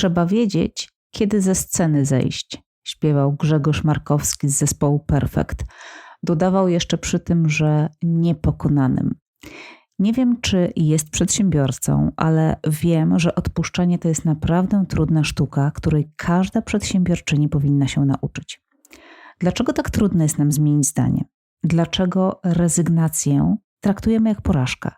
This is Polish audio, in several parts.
Trzeba wiedzieć, kiedy ze sceny zejść, śpiewał Grzegorz Markowski z zespołu Perfect. Dodawał jeszcze przy tym, że niepokonanym. Nie wiem, czy jest przedsiębiorcą, ale wiem, że odpuszczanie to jest naprawdę trudna sztuka, której każda przedsiębiorczyni powinna się nauczyć. Dlaczego tak trudno jest nam zmienić zdanie? Dlaczego rezygnację traktujemy jak porażkę?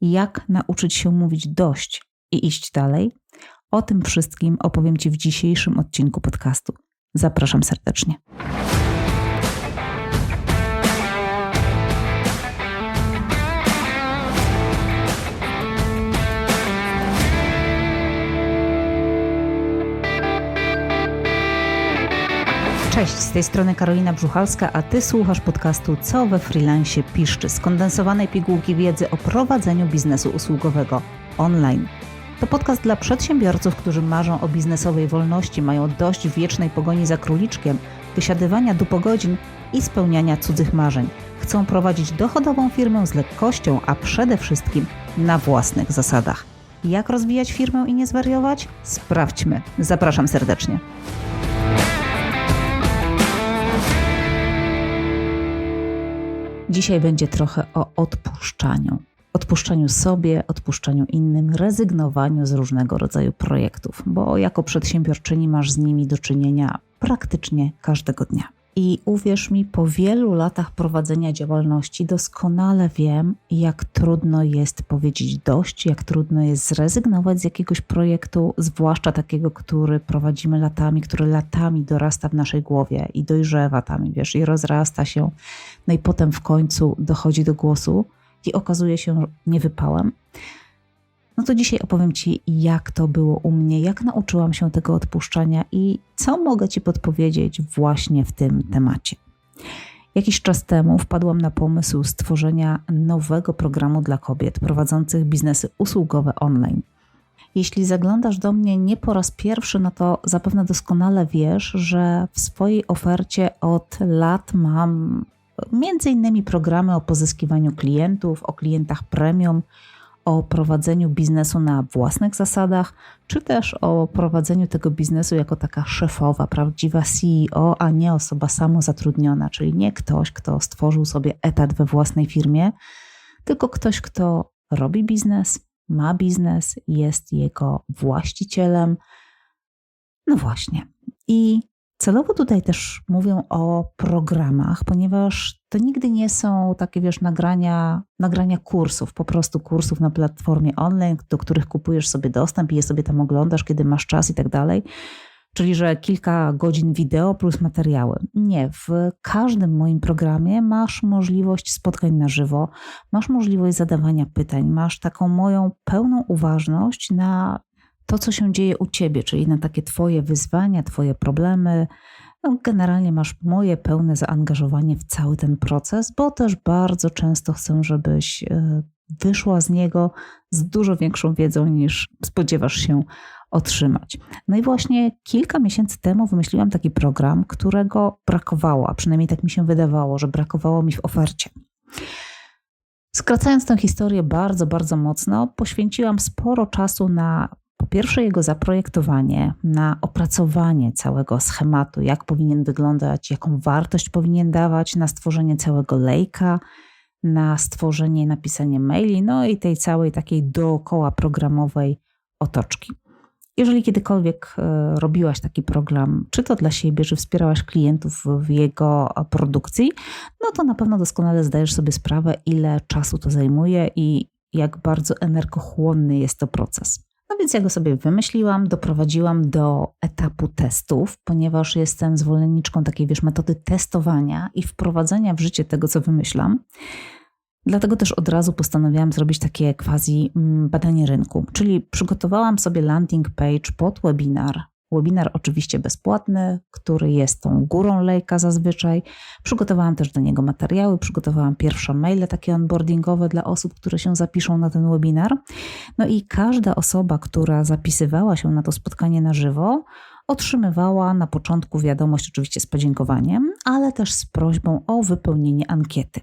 Jak nauczyć się mówić dość i iść dalej? O tym wszystkim opowiem Ci w dzisiejszym odcinku podcastu. Zapraszam serdecznie. Cześć, z tej strony Karolina Brzuchalska, a Ty słuchasz podcastu Co we freelancie piszczy, skondensowanej pigułki wiedzy o prowadzeniu biznesu usługowego online. To podcast dla przedsiębiorców, którzy marzą o biznesowej wolności, mają dość wiecznej pogoni za króliczkiem, wysiadywania dupogodzin i spełniania cudzych marzeń. Chcą prowadzić dochodową firmę z lekkością, a przede wszystkim na własnych zasadach. Jak rozwijać firmę i nie zwariować? Sprawdźmy. Zapraszam serdecznie. Dzisiaj będzie trochę o odpuszczaniu. Odpuszczaniu sobie, odpuszczaniu innym, rezygnowaniu z różnego rodzaju projektów, bo jako przedsiębiorczyni masz z nimi do czynienia praktycznie każdego dnia. I uwierz mi, po wielu latach prowadzenia działalności doskonale wiem, jak trudno jest powiedzieć dość, jak trudno jest zrezygnować z jakiegoś projektu, zwłaszcza takiego, który prowadzimy latami, który latami dorasta w naszej głowie i dojrzewa tam, wiesz, i rozrasta się. No i potem w końcu dochodzi do głosu i okazuje się niewypałem. No to dzisiaj opowiem Ci, jak to było u mnie, jak nauczyłam się tego odpuszczania i co mogę Ci podpowiedzieć właśnie w tym temacie. Jakiś czas temu wpadłam na pomysł stworzenia nowego programu dla kobiet prowadzących biznesy usługowe online. Jeśli zaglądasz do mnie nie po raz pierwszy, no to zapewne doskonale wiesz, że w swojej ofercie od lat mam między innymi programy o pozyskiwaniu klientów, o klientach premium, o prowadzeniu biznesu na własnych zasadach, czy też o prowadzeniu tego biznesu jako taka szefowa, prawdziwa CEO, a nie osoba samozatrudniona, czyli nie ktoś, kto stworzył sobie etat we własnej firmie, tylko ktoś, kto robi biznes, ma biznes, jest jego właścicielem. No właśnie. I Celowo tutaj też mówię o programach, ponieważ to nigdy nie są takie, wiesz, nagrania, nagrania kursów, po prostu kursów na platformie online, do których kupujesz sobie dostęp i je sobie tam oglądasz, kiedy masz czas i tak dalej. Czyli, że kilka godzin wideo plus materiały. Nie, w każdym moim programie masz możliwość spotkań na żywo, masz możliwość zadawania pytań, masz taką moją pełną uważność na to, co się dzieje u ciebie, czyli na takie Twoje wyzwania, Twoje problemy. No, generalnie masz moje pełne zaangażowanie w cały ten proces, bo też bardzo często chcę, żebyś e, wyszła z niego z dużo większą wiedzą niż spodziewasz się otrzymać. No i właśnie kilka miesięcy temu wymyśliłam taki program, którego brakowało, a przynajmniej tak mi się wydawało, że brakowało mi w ofercie. Skracając tę historię bardzo, bardzo mocno, poświęciłam sporo czasu na po pierwsze, jego zaprojektowanie, na opracowanie całego schematu, jak powinien wyglądać, jaką wartość powinien dawać, na stworzenie całego lejka, na stworzenie i napisanie maili, no i tej całej takiej dookoła programowej otoczki. Jeżeli kiedykolwiek e, robiłaś taki program, czy to dla siebie, czy wspierałaś klientów w jego produkcji, no to na pewno doskonale zdajesz sobie sprawę, ile czasu to zajmuje i jak bardzo energochłonny jest to proces. Więc ja go sobie wymyśliłam, doprowadziłam do etapu testów, ponieważ jestem zwolenniczką takiej, wiesz, metody testowania i wprowadzenia w życie tego, co wymyślam. Dlatego też od razu postanowiłam zrobić takie quasi mm, badanie rynku, czyli przygotowałam sobie landing page pod webinar Webinar oczywiście bezpłatny, który jest tą górą lejka zazwyczaj. Przygotowałam też do niego materiały, przygotowałam pierwsze maile takie onboardingowe dla osób, które się zapiszą na ten webinar. No i każda osoba, która zapisywała się na to spotkanie na żywo, otrzymywała na początku wiadomość oczywiście z podziękowaniem, ale też z prośbą o wypełnienie ankiety.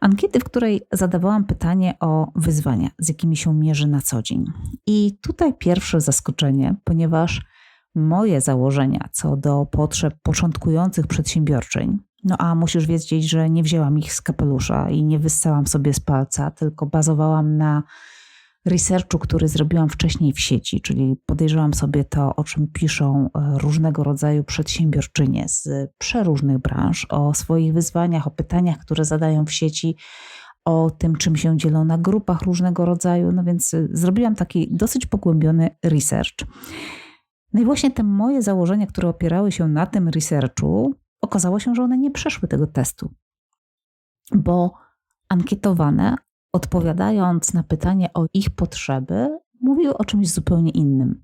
Ankiety, w której zadawałam pytanie o wyzwania, z jakimi się mierzy na co dzień. I tutaj pierwsze zaskoczenie, ponieważ moje założenia co do potrzeb początkujących przedsiębiorczyń, no a musisz wiedzieć, że nie wzięłam ich z kapelusza i nie wyssałam sobie z palca, tylko bazowałam na researchu, który zrobiłam wcześniej w sieci, czyli podejrzewam sobie to, o czym piszą e, różnego rodzaju przedsiębiorczynie z przeróżnych branż, o swoich wyzwaniach, o pytaniach, które zadają w sieci, o tym, czym się dzielą na grupach różnego rodzaju. No więc e, zrobiłam taki dosyć pogłębiony research. No i właśnie te moje założenia, które opierały się na tym researchu, okazało się, że one nie przeszły tego testu, bo ankietowane odpowiadając na pytanie o ich potrzeby, mówił o czymś zupełnie innym.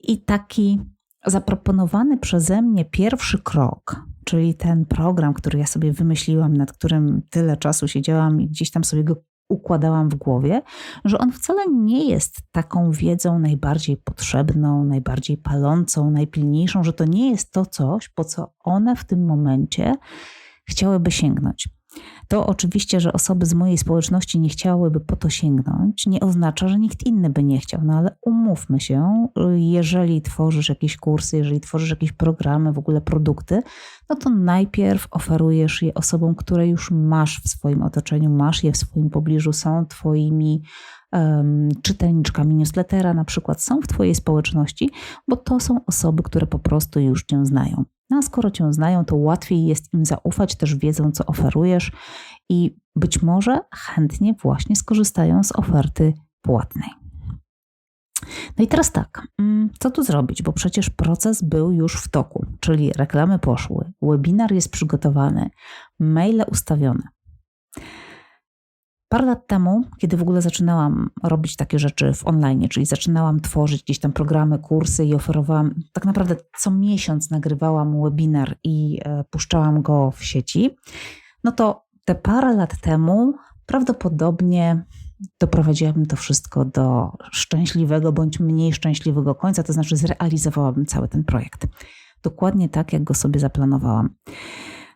I taki zaproponowany przeze mnie pierwszy krok, czyli ten program, który ja sobie wymyśliłam, nad którym tyle czasu siedziałam i gdzieś tam sobie go układałam w głowie, że on wcale nie jest taką wiedzą najbardziej potrzebną, najbardziej palącą, najpilniejszą, że to nie jest to coś, po co one w tym momencie chciałyby sięgnąć. To oczywiście, że osoby z mojej społeczności nie chciałyby po to sięgnąć, nie oznacza, że nikt inny by nie chciał. No ale umówmy się, jeżeli tworzysz jakieś kursy, jeżeli tworzysz jakieś programy, w ogóle produkty, no to najpierw oferujesz je osobom, które już masz w swoim otoczeniu, masz je w swoim pobliżu, są Twoimi um, czytelniczkami newslettera, na przykład są w Twojej społeczności, bo to są osoby, które po prostu już Cię znają. No a skoro cię znają, to łatwiej jest im zaufać, też wiedzą, co oferujesz i być może chętnie właśnie skorzystają z oferty płatnej. No i teraz tak, mm, co tu zrobić? Bo przecież proces był już w toku, czyli reklamy poszły, webinar jest przygotowany, maile ustawione. Parę lat temu, kiedy w ogóle zaczynałam robić takie rzeczy w online, czyli zaczynałam tworzyć gdzieś tam programy, kursy i oferowałam, tak naprawdę co miesiąc nagrywałam webinar i e, puszczałam go w sieci, no to te parę lat temu prawdopodobnie doprowadziłabym to wszystko do szczęśliwego bądź mniej szczęśliwego końca, to znaczy zrealizowałabym cały ten projekt. Dokładnie tak, jak go sobie zaplanowałam.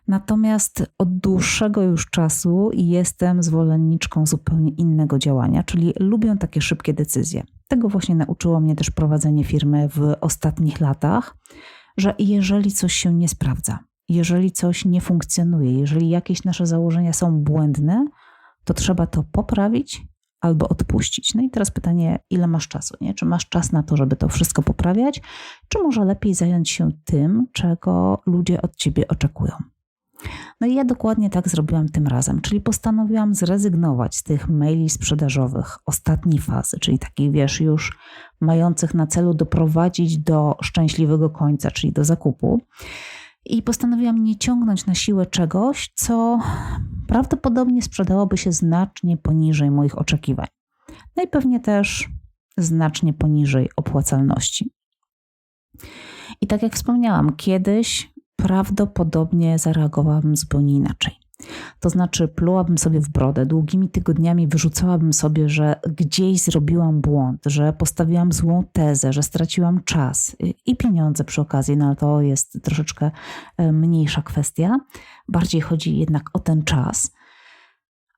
Natomiast od dłuższego już czasu jestem zwolenniczką zupełnie innego działania, czyli lubię takie szybkie decyzje. Tego właśnie nauczyło mnie też prowadzenie firmy w ostatnich latach, że jeżeli coś się nie sprawdza, jeżeli coś nie funkcjonuje, jeżeli jakieś nasze założenia są błędne, to trzeba to poprawić albo odpuścić. No i teraz pytanie, ile masz czasu? Nie? Czy masz czas na to, żeby to wszystko poprawiać, czy może lepiej zająć się tym, czego ludzie od ciebie oczekują? No i ja dokładnie tak zrobiłam tym razem, czyli postanowiłam zrezygnować z tych maili sprzedażowych ostatniej fazy, czyli takich, wiesz, już mających na celu doprowadzić do szczęśliwego końca, czyli do zakupu. I postanowiłam nie ciągnąć na siłę czegoś, co prawdopodobnie sprzedałoby się znacznie poniżej moich oczekiwań. No i pewnie też znacznie poniżej opłacalności. I tak jak wspomniałam, kiedyś prawdopodobnie zareagowałabym zupełnie inaczej. To znaczy, plułabym sobie w brodę, długimi tygodniami wyrzucałabym sobie, że gdzieś zrobiłam błąd, że postawiłam złą tezę, że straciłam czas i pieniądze przy okazji, no ale to jest troszeczkę e, mniejsza kwestia. Bardziej chodzi jednak o ten czas.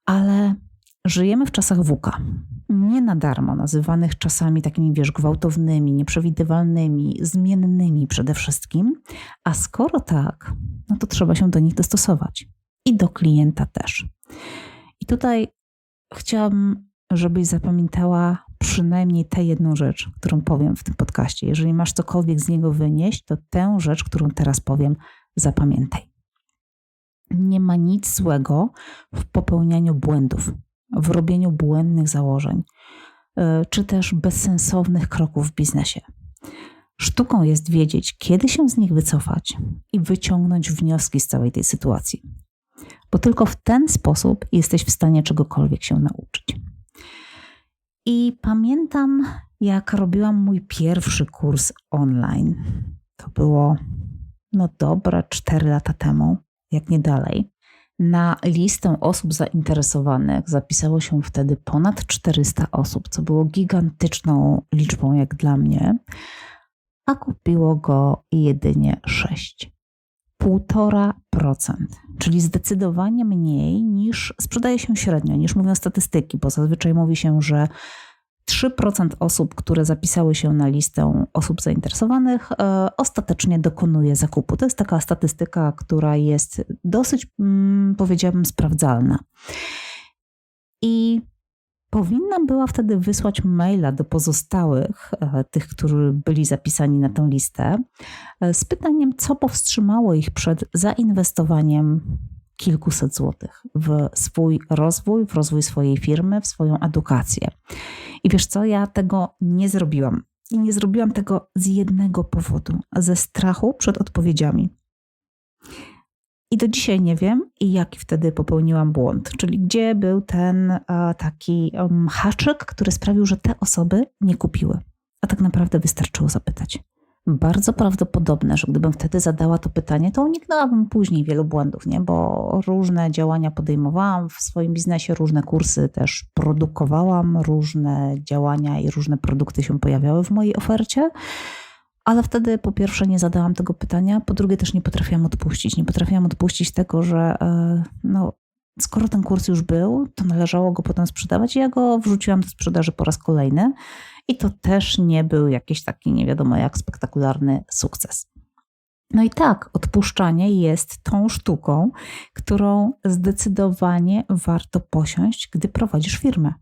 Ale Żyjemy w czasach WUKA. Nie na darmo nazywanych czasami takimi, wiesz, gwałtownymi, nieprzewidywalnymi, zmiennymi przede wszystkim. A skoro tak, no to trzeba się do nich dostosować. I do klienta też. I tutaj chciałabym, żebyś zapamiętała przynajmniej tę jedną rzecz, którą powiem w tym podcaście. Jeżeli masz cokolwiek z niego wynieść, to tę rzecz, którą teraz powiem, zapamiętaj. Nie ma nic złego w popełnianiu błędów w robieniu błędnych założeń, e, czy też bezsensownych kroków w biznesie. Sztuką jest wiedzieć, kiedy się z nich wycofać i wyciągnąć wnioski z całej tej sytuacji, bo tylko w ten sposób jesteś w stanie czegokolwiek się nauczyć. I pamiętam, jak robiłam mój pierwszy kurs online. To było no dobre 4 lata temu, jak nie dalej. Na listę osób zainteresowanych zapisało się wtedy ponad 400 osób, co było gigantyczną liczbą jak dla mnie, a kupiło go jedynie 6. 1,5%, czyli zdecydowanie mniej niż sprzedaje się średnio, niż mówią statystyki, bo zazwyczaj mówi się, że 3% osób, które zapisały się na listę osób zainteresowanych, e, ostatecznie dokonuje zakupu. To jest taka statystyka, która jest dosyć, mm, powiedziałabym, sprawdzalna. I powinnam była wtedy wysłać maila do pozostałych, e, tych, którzy byli zapisani na tę listę, e, z pytaniem, co powstrzymało ich przed zainwestowaniem kilkuset złotych w swój rozwój, w rozwój swojej firmy, w swoją edukację. I wiesz co, ja tego nie zrobiłam. I nie zrobiłam tego z jednego powodu: ze strachu przed odpowiedziami. I do dzisiaj nie wiem, jaki wtedy popełniłam błąd, czyli gdzie był ten e, taki haczyk, który sprawił, że te osoby nie kupiły. A tak naprawdę wystarczyło zapytać bardzo prawdopodobne, że gdybym wtedy zadała to pytanie, to uniknęłabym później wielu błędów, nie? bo różne działania podejmowałam w swoim biznesie, różne kursy też produkowałam, różne działania i różne produkty się pojawiały w mojej ofercie. Ale wtedy po pierwsze nie zadałam tego pytania, po drugie też nie potrafiłam odpuścić. Nie potrafiłam odpuścić tego, że e, no, skoro ten kurs już był, to należało go potem sprzedawać i ja go wrzuciłam do sprzedaży po raz kolejny. I to też nie był jakiś taki nie wiadomo jak spektakularny sukces. No i tak, odpuszczanie jest tą sztuką, którą zdecydowanie warto posiąść, gdy prowadzisz firmę.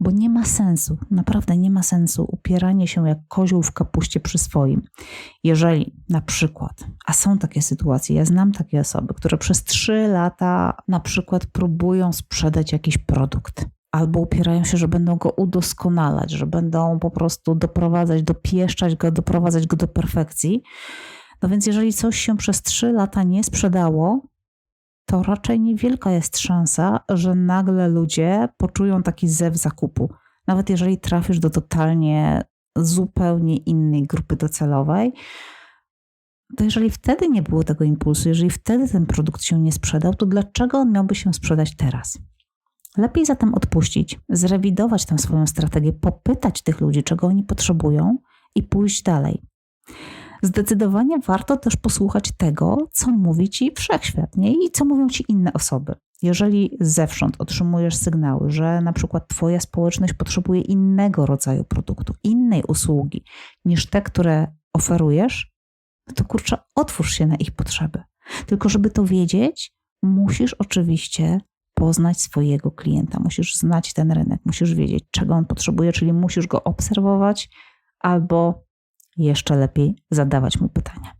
Bo nie ma sensu, naprawdę nie ma sensu upieranie się jak kozioł w kapuście przy swoim. Jeżeli na przykład, a są takie sytuacje, ja znam takie osoby, które przez trzy lata na przykład próbują sprzedać jakiś produkt albo upierają się, że będą go udoskonalać, że będą po prostu doprowadzać, dopieszczać go, doprowadzać go do perfekcji. No więc jeżeli coś się przez trzy lata nie sprzedało, to raczej niewielka jest szansa, że nagle ludzie poczują taki zew zakupu. Nawet jeżeli trafisz do totalnie zupełnie innej grupy docelowej, to jeżeli wtedy nie było tego impulsu, jeżeli wtedy ten produkt się nie sprzedał, to dlaczego on miałby się sprzedać teraz? Lepiej zatem odpuścić, zrewidować tę swoją strategię, popytać tych ludzi, czego oni potrzebują i pójść dalej. Zdecydowanie warto też posłuchać tego, co mówi ci wszechświat nie? i co mówią ci inne osoby. Jeżeli zewsząd otrzymujesz sygnały, że na przykład Twoja społeczność potrzebuje innego rodzaju produktu, innej usługi niż te, które oferujesz, no to kurczę, otwórz się na ich potrzeby. Tylko, żeby to wiedzieć, musisz oczywiście poznać swojego klienta, musisz znać ten rynek, musisz wiedzieć, czego on potrzebuje, czyli musisz go obserwować albo jeszcze lepiej zadawać mu pytania.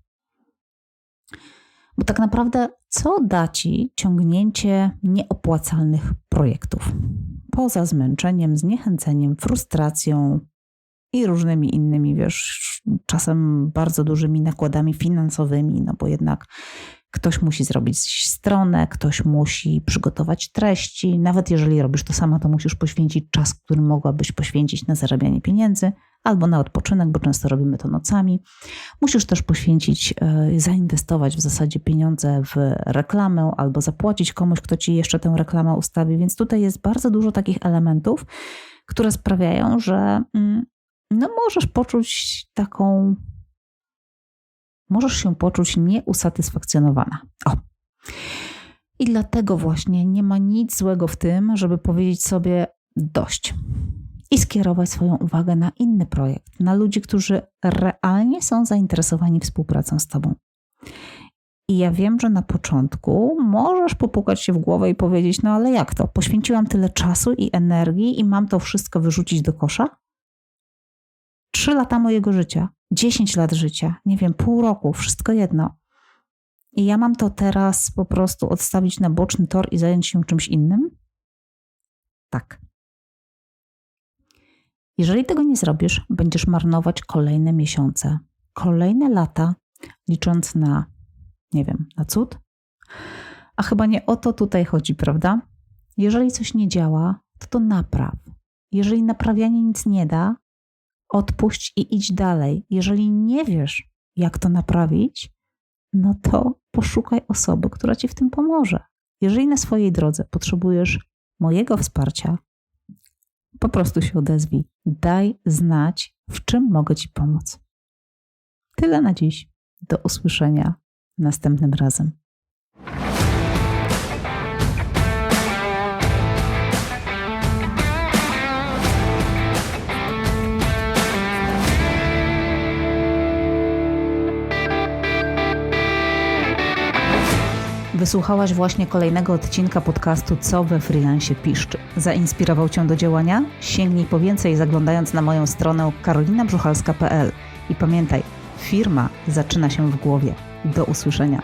Bo tak naprawdę, co da ci ciągnięcie nieopłacalnych projektów? Poza zmęczeniem, zniechęceniem, frustracją i różnymi innymi, wiesz, czasem bardzo dużymi nakładami finansowymi, no bo jednak Ktoś musi zrobić stronę, ktoś musi przygotować treści. Nawet jeżeli robisz to sama, to musisz poświęcić czas, który mogłabyś poświęcić na zarabianie pieniędzy albo na odpoczynek, bo często robimy to nocami. Musisz też poświęcić, e, zainwestować w zasadzie pieniądze w reklamę albo zapłacić komuś, kto ci jeszcze tę reklamę ustawi. Więc tutaj jest bardzo dużo takich elementów, które sprawiają, że mm, no, możesz poczuć taką możesz się poczuć nieusatysfakcjonowana. O. I dlatego właśnie nie ma nic złego w tym, żeby powiedzieć sobie dość i skierować swoją uwagę na inny projekt, na ludzi, którzy realnie są zainteresowani współpracą z Tobą. I ja wiem, że na początku możesz popukać się w głowę i powiedzieć: No ale jak to? Poświęciłam tyle czasu i energii i mam to wszystko wyrzucić do kosza? Trzy lata mojego życia, 10 lat życia, nie wiem, pół roku, wszystko jedno. I ja mam to teraz po prostu odstawić na boczny tor i zająć się czymś innym? Tak. Jeżeli tego nie zrobisz, będziesz marnować kolejne miesiące, kolejne lata, licząc na, nie wiem, na cud? A chyba nie o to tutaj chodzi, prawda? Jeżeli coś nie działa, to to napraw. Jeżeli naprawianie nic nie da, odpuść i idź dalej. Jeżeli nie wiesz, jak to naprawić, no to poszukaj osoby, która ci w tym pomoże. Jeżeli na swojej drodze potrzebujesz mojego wsparcia, po prostu się odezwij. Daj znać, w czym mogę ci pomóc. Tyle na dziś. Do usłyszenia następnym razem. Wysłuchałaś właśnie kolejnego odcinka podcastu Co we freelancie piszczy. Zainspirował Cię do działania? Sięgnij po więcej zaglądając na moją stronę karolinabrzuchalska.pl i pamiętaj, firma zaczyna się w głowie. Do usłyszenia.